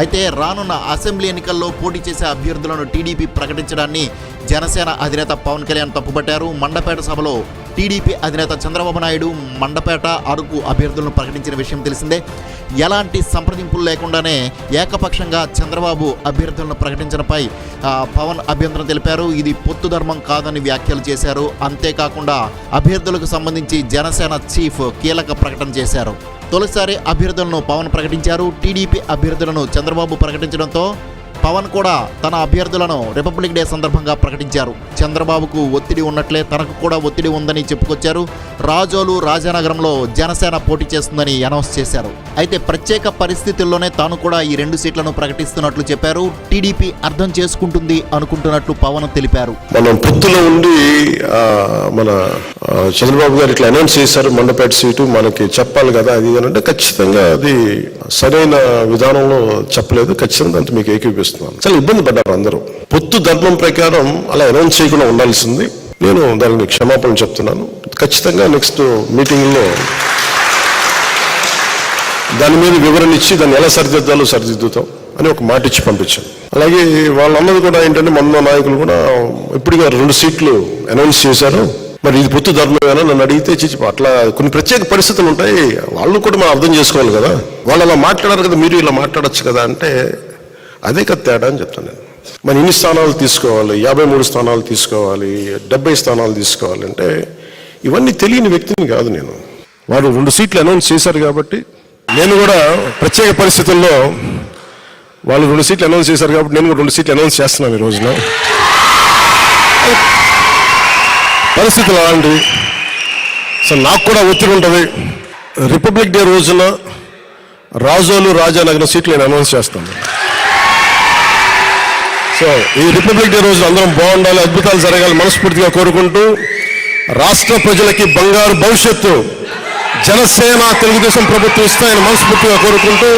అయితే రానున్న అసెంబ్లీ ఎన్నికల్లో పోటీ చేసే అభ్యర్థులను టీడీపీ ప్రకటించడాన్ని జనసేన అధినేత పవన్ కళ్యాణ్ తప్పుపట్టారు. మండపేట సభలో టీడీపీ అధినేత చంద్రబాబు నాయుడు మండపేట అరకు అభ్యర్థులను ప్రకటించిన విషయం తెలిసిందే. ఎలాంటి సంప్రదింపులు లేకుండానే ఏకపక్షంగా చంద్రబాబు అభ్యర్థులను ప్రకటించడంపై పవన్ అభ్యంతరం తెలిపారు. ఇది పొత్తు ధర్మం కాదని వ్యాఖ్యలు చేశారు. అంతేకాకుండా అభ్యర్థులకు సంబంధించి జనసేన చీఫ్ కీలక ప్రకటన చేశారు. తొలిసారి అభ్యర్థులను పవన్ ప్రకటించారు. టీడీపీ అభ్యర్థులను చంద్రబాబు ప్రకటించడంతో పవన్ కూడా తన అభ్యర్థులను రిపబ్లిక్ డే సందర్భంగా ప్రకటించారు. చంద్రబాబుకు ఒత్తిడి ఉన్నట్లే తనకు కూడా ఒత్తిడి ఉందని చెప్పుకొచ్చారు. రాజోలు రాజానగరంలో జనసేన పోటీ చేస్తుందని అనౌన్స్ చేశారు. అయితే ప్రత్యేక పరిస్థితుల్లోనే తాను కూడా ఈ రెండు సీట్లను ప్రకటిస్తున్నట్లు చెప్పారు. టీడీపీ అర్థం చేసుకుంటుంది అనుకుంటున్నట్లు పవన్ తెలిపారు. మనం పొత్తులో ఉండి మన చంద్రబాబు గారు ఇట్లా అనౌన్స్ చేశారు మండపేట సీటు మనకి చెప్పాలి కదా అది అంటే ఖచ్చితంగా అది సరైన విధానంలో చెప్పలేదు ఖచ్చితంగా దాంతో మీకు ఏకీపిస్తున్నాను చాలా ఇబ్బంది పడ్డారు అందరూ. పొత్తు ధర్మం ప్రకారం అలా అనౌన్స్ చేయకుండా ఉండాల్సింది. నేను దానికి క్షమాపణ చెప్తున్నాను. ఖచ్చితంగా నెక్స్ట్ మీటింగ్లో దాని మీద వివరణ ఇచ్చి దాన్ని ఎలా సరిదిద్దాలో సరిదిద్దుతాం అని ఒక మాట ఇచ్చి పంపించాం. అలాగే వాళ్ళన్నది కూడా ఏంటంటే మన నాయకులు కూడా ఇప్పటికే రెండు సీట్లు అనౌన్స్ చేశారు. మరి ఇది పొత్తు ధర్మమేనా? నన్ను అడిగితే చిచ్చి అట్లా కొన్ని ప్రత్యేక పరిస్థితులు ఉంటాయి. వాళ్ళు కూడా మనం అర్థం చేసుకోవాలి కదా. వాళ్ళు అలా మాట్లాడారు కదా మీరు ఇలా మాట్లాడొచ్చు కదా అంటే అదే కదా తేడా అని చెప్తాను నేను. మరి ఇన్ని స్థానాలు తీసుకోవాలి యాభై మూడు స్థానాలు తీసుకోవాలి డెబ్బై స్థానాలు తీసుకోవాలి అంటే ఇవన్నీ తెలియని వ్యక్తిని కాదు నేను. వారు రెండు సీట్లు అనౌన్స్ చేశారు కాబట్టి నేను కూడా ప్రత్యేక పరిస్థితుల్లో వాళ్ళు రెండు సీట్లు అనౌన్స్ చేశారు కాబట్టి నేను కూడా రెండు సీట్లు అనౌన్స్ చేస్తున్నాను ఈ రోజున. పరిస్థితులు అలాంటివి. సో నాకు కూడా ఒత్తిడి ఉంటుంది. రిపబ్లిక్ డే రోజున రాజోలు రాజానగరం సీట్లు నేను అనౌన్స్ చేస్తాను. సో ఈ రిపబ్లిక్ డే రోజు అందరం బాగుండాలి అద్భుతాలు జరగాలి మనస్ఫూర్తిగా కోరుకుంటూ రాష్ట్ర ప్రజలకి బంగారు భవిష్యత్తు జనసేన తెలుగుదేశం ప్రభుత్వం ఇస్తాయని మనస్ఫూర్తిగా కోరుకుంటూ